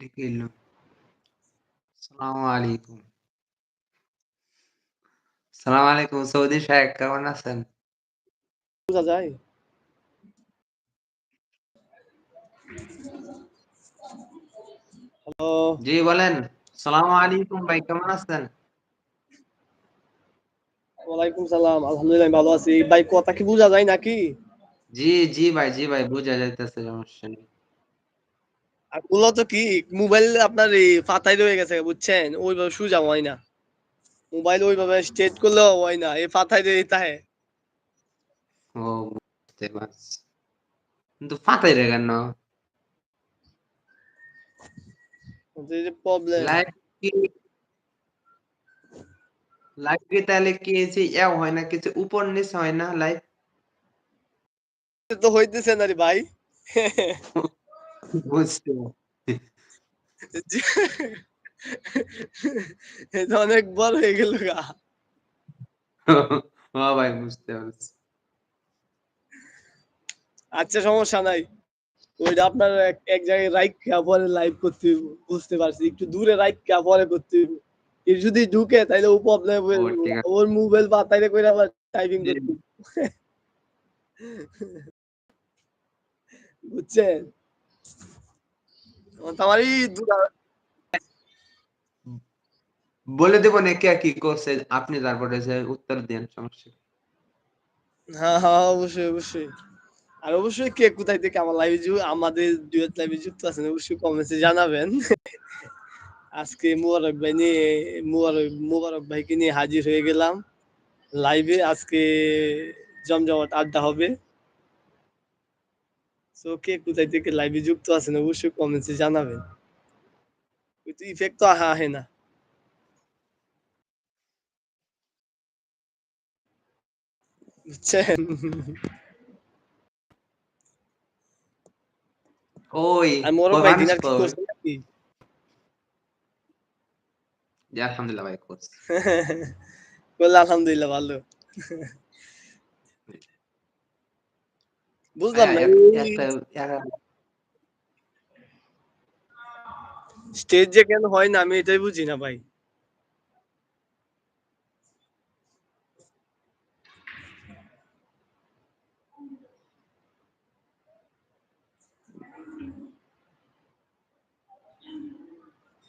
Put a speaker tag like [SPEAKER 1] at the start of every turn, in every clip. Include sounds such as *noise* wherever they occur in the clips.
[SPEAKER 1] ডেকে এলো। আসসালামু আলাইকুম। সালাম আলাইকুম সৌদি সাহেব কেমন আছেন?
[SPEAKER 2] বোঝা যায়? হ্যালো।
[SPEAKER 1] জি বলেন। সালামু আলাইকুম ভাই কেমন আছেন?
[SPEAKER 2] ওয়ালাইকুম সালাম। আলহামদুলিল্লাহ আমি ভালো আছি। ভাই কথা কি বোঝা যায় নাকি?
[SPEAKER 1] জি, জি ভাই, জি ভাই বুঝা যাইতেছে সমস্যা নেই।
[SPEAKER 2] আর মূলত কি মোবাইল আপনার এই রয়ে গেছে বুঝছেন? ওইভাবে সুজা হয় না। মোবাইল ওইভাবে স্ট্রেট করলেও হয় না। এই পাতায় রয়েই তাহে।
[SPEAKER 1] ও বুঝতে পারছি। কিন্তু ফাতাইরে কেন?
[SPEAKER 2] যে প্রবলেম।
[SPEAKER 1] লাইভ কি লাইভ তাহলে কি যে হয় না কিছু উপর নিচ হয় না লাইভ?
[SPEAKER 2] তো হইতেছে না রে ভাই। *laughs*
[SPEAKER 1] বুঝতে
[SPEAKER 2] জি। এটা অনেক বড় হয়ে গেল গা।
[SPEAKER 1] ও *laughs* ভাই বুঝতে পারছি।
[SPEAKER 2] আচ্ছা সমস্যা নাই। ওইটা আপনার এক, জায়গায় রাইখা পরে লাইভ করতে বুঝতে পারছি। একটু দূরে রাইখা পরে করতে হইব। এ যদি ঢুকে তাইলে ও প্রবলেম হয়ে। ওর মোবাইল পাতাইরে কইরা আবার টাইপিং করতে *laughs* বুঝছেন?
[SPEAKER 1] বলে দেব না কে কি করছে আপনি তারপরে উত্তর দেন সমস্যা
[SPEAKER 2] হ্যাঁ, হ্যাঁ, অবশ্যই, অবশ্যই। আর অবশ্যই কে কোথায় থেকে আমার লাইভে আমাদের ডুয়েট লাইভে যুক্ত আছেন অবশ্যই কমেন্টসে জানাবেন। আজকে মোবারক ভাই নিয়ে মোবারক মোবারক ভাইকে নিয়ে হাজির হয়ে গেলাম। লাইভে আজকে জমজমাট আড্ডা হবে। সো কে কোথায় থেকে লাইভে যুক্ত আছেন অবশ্যই কমেন্টসে জানাবেন। কিন্তু ইফেক্ট তো আহা আহে না। বুঝছেন?
[SPEAKER 1] ওই
[SPEAKER 2] মোবারক ভাই ডিনার কি
[SPEAKER 1] কই?
[SPEAKER 2] করছে নাকি?
[SPEAKER 1] জি আলহামদুলিল্লাহ ভাই করছি। *laughs*
[SPEAKER 2] আলহামদুলিল্লাহ ভালো। *laughs* বুঝলাম না স্টেজ যে কেন হয় না আমি এটাই বুঝি না ভাই।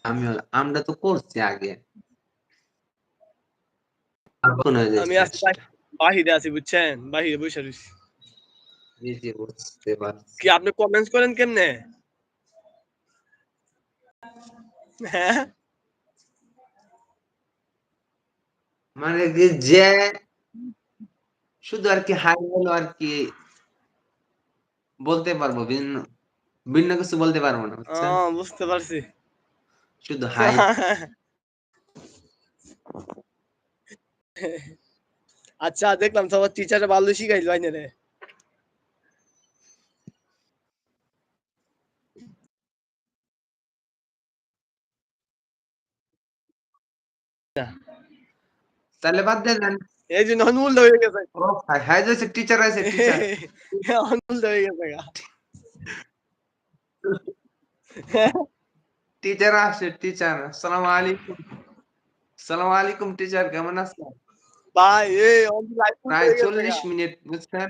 [SPEAKER 1] আমিও আমরা তো করছি আগে।
[SPEAKER 2] আমি বাহিরে আছি বুঝছেন? বাহিরে বইসা রইছি।
[SPEAKER 1] জি, জি বুঝতে পারছি।
[SPEAKER 2] কি আপনি কমেন্টস করেন কেমনে? হ্যাঁ?
[SPEAKER 1] মানে যে যে শুধু আরকি হাই হলো আরকি বলতে পারব ভিন্ন ভিন্ন কিছু বলতে পারব না
[SPEAKER 2] ও
[SPEAKER 1] বুঝছেন?
[SPEAKER 2] বুঝতে পারছি।
[SPEAKER 1] শুধু হাই
[SPEAKER 2] আচ্ছা দেখলাম তো আবার টিচারে ভালো শিখাইলো আইনারে।
[SPEAKER 1] তাহলে বাদ দেন।
[SPEAKER 2] এই যে নহন উল্টা হয়ে গেছে।
[SPEAKER 1] ও হাই হাই যাইছে টিচার আছে টিচার।
[SPEAKER 2] এখন উল্টা হয়ে গেছে গা।
[SPEAKER 1] টিচার আসে টিচার। আসসালামু আলাইকুম। আসসালামু আলাইকুম টিচার কেমন আছেন?
[SPEAKER 2] ভাই এই অন লাইভ উল্টা
[SPEAKER 1] প্রায়
[SPEAKER 2] হয়ে গেছে
[SPEAKER 1] ৪০
[SPEAKER 2] গা।
[SPEAKER 1] মিনিট বুঝছেন?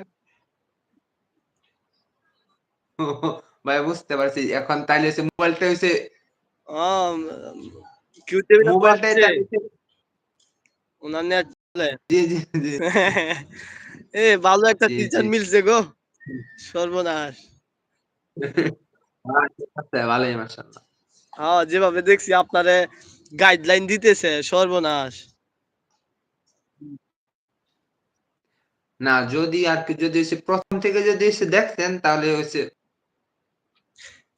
[SPEAKER 1] ভাই বুঝতে পারছি। এখন তাইলে হইছে মোবাইলটা হইছে মোবাইলটাই
[SPEAKER 2] নেট চলে।
[SPEAKER 1] জি, জি, জি।
[SPEAKER 2] এ ভালো একটা টিচার মিলছে গো। সর্বনাশ।
[SPEAKER 1] ভালোই মাশাআল্লাহ।
[SPEAKER 2] হ্যাঁ, যেভাবে দেখছি আপনারে গাইডলাইন দিতেছে সর্বনাশ।
[SPEAKER 1] না যদি আর কি যদি ১ম থেকে যদি এসে দেখতেন তাহলে হইছে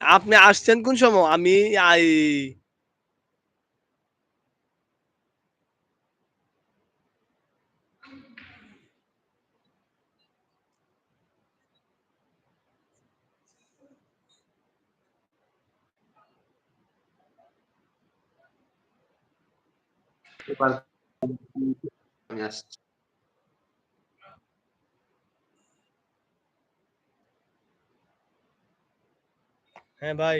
[SPEAKER 2] আপনি আসছেন কোন সময়? আমি আই
[SPEAKER 1] আমি আসছি।
[SPEAKER 2] হ্যাঁ ভাই।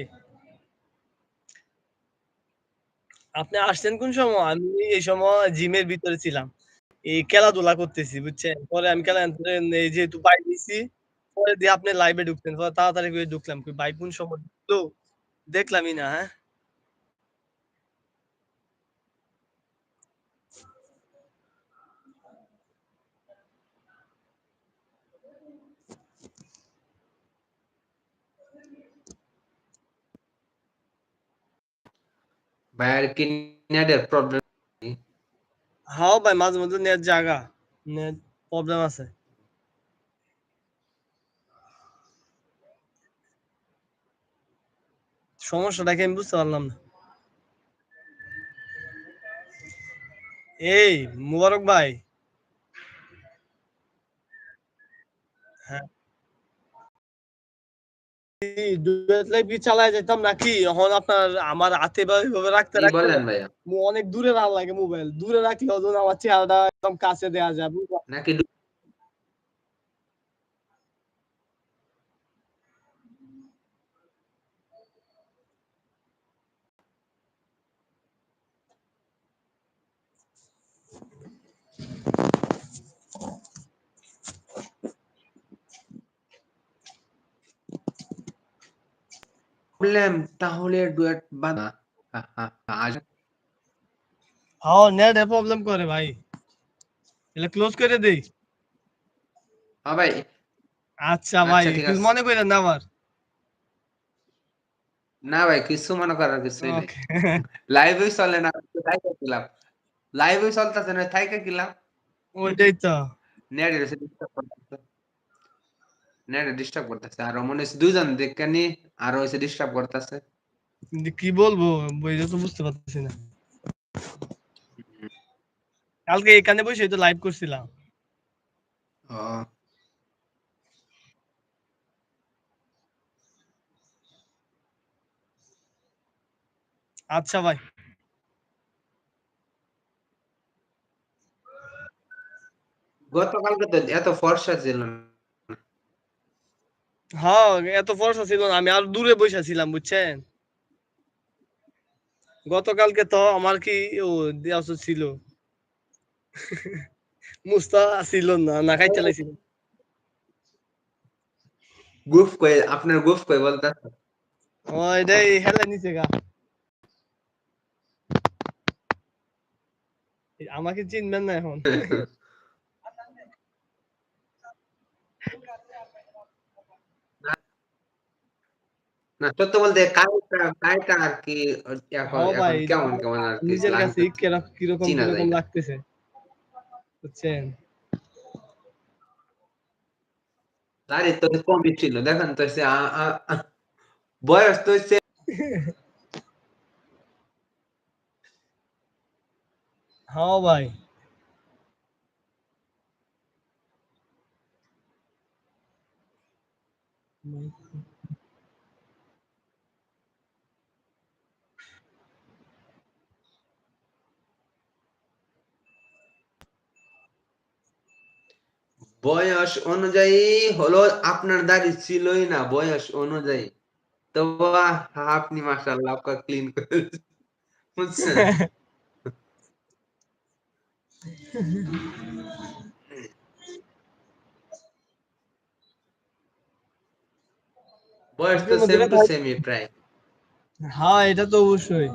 [SPEAKER 2] আপনি আসছেন কোন সময়? আমি এই সময় জিমের ভিতরে ছিলাম। এই খেলাধুলা করতেছি, বুঝছেন? পরে আমি যেহেতু বাইর হইছি, পরে দিয়ে আপনি লাইভে ঢুকছেন। পরে তাড়াতাড়ি করে ঢুকলাম। ভাই কোন সময় ঢুকলো? দেখলামই না, হ্যাঁ?
[SPEAKER 1] ভাইয়ার কি নেটের প্রবলেম
[SPEAKER 2] হ্যাঁ ভাই, মাঝে মধ্যে নেট জাগা। নেট প্রবলেম আছে। সমস্যাটা কি আমি বুঝতে পারলাম না। এই, মোবারক ভাই। হ্যাঁ। কি চালায় যেতাম নাকি? এখন আপনার আমার হাতে ভাবে রাখতে, রাখতে অনেক দূরে রাখা লাগে মোবাইল। দূরে রাখলে আমার চেহারাটা একদম কাছে দেওয়া যায়?
[SPEAKER 1] নাকি প্রবলেম তাহলে ডুয়েট আজ
[SPEAKER 2] হ্যাঁ, নেটে প্রবলেম করে ভাই। এলে ক্লোজ করে দেই।
[SPEAKER 1] হ্যাঁ ভাই।
[SPEAKER 2] আচ্ছা ভাই,
[SPEAKER 1] আচ্ছা
[SPEAKER 2] কিছু মনে কইরেন না আবার।
[SPEAKER 1] না ভাই কিছু মনে করার কিছুই নাই।
[SPEAKER 2] ওকে।
[SPEAKER 1] লাইভই চলে না থাইকা কিলাম। লাইভই চলতেছে না থাইকা কিলাম।
[SPEAKER 2] ওইটাই তো।
[SPEAKER 1] নেট। নেট ডিস্টার্ব করতেছে। আর মনে হচ্ছে দুইজন আরও ডিস্টার্ব করতেছে।
[SPEAKER 2] কি বলব? তো বুঝতে পারতেছি না। কালকে এখানে বসেই তো লাইভ করছিলাম। আচ্ছা ভাই।
[SPEAKER 1] গতকালকে তো এত ফর্সা ছিল না।
[SPEAKER 2] হ্যাঁ, এত ফর্সা ছিল না। আমি আরও দূরে বইসা ছিলাম, বুঝছেন? গতকালকে তো আমার কি ও দেওয়া ছিল। *laughs* মুস্তা ছিল না, না খাইতে লাইছিল।
[SPEAKER 1] গ্রুপ কই আপনার গ্রুপ কই বলতেছে?
[SPEAKER 2] ও এটাই হেলাই নিছে গা। আমাকে চিনবেন না এখন। *laughs*
[SPEAKER 1] না সত্য বলতে কালটা কালটা আর কি এখন
[SPEAKER 2] হ্যাঁ ভাই,
[SPEAKER 1] এখন কেমন কেমন আর কি
[SPEAKER 2] নিজের কাছে
[SPEAKER 1] লাগতেছে।
[SPEAKER 2] কিরক কীরকম
[SPEAKER 1] চিনা যায়
[SPEAKER 2] কীরকম
[SPEAKER 1] না।
[SPEAKER 2] লাগতেছে। বুঝছেন?
[SPEAKER 1] আরে তো কমই ছিল। দেখেন তো সে আ আ আ বয়স তো হচ্ছে
[SPEAKER 2] হ্যাঁ ভাই।
[SPEAKER 1] বয়স অনুযায়ী হলো আপনার দাড়ি ছিলই না বয়স অনুযায়ী। তো! আপনি মাশাআল্লাহ আপনার ক্লিন করে বুঝছেন? বয়স তো সেম টু সেমই প্রায়।
[SPEAKER 2] হ্যাঁ, এটা তো অবশ্যই।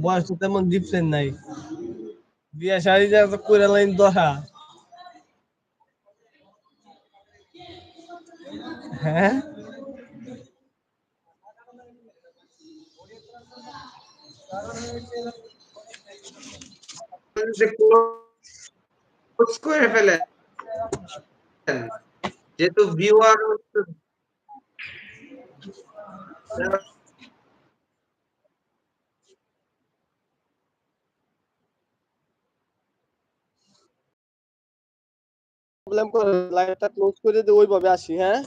[SPEAKER 2] বয়স তো তেমন ডিফারেন্ট নাই। বিয়া যা তো কইরা লাইন দহা। হ্যাঁ?
[SPEAKER 1] যে ক্লোজ করে ফেলেন। যেহেতু ভিউয়ার হচ্ছে
[SPEAKER 2] প্রবলেম করে লাইভটা ক্লোজ করে দিয়ে ওইভাবে আসি, হ্যাঁ?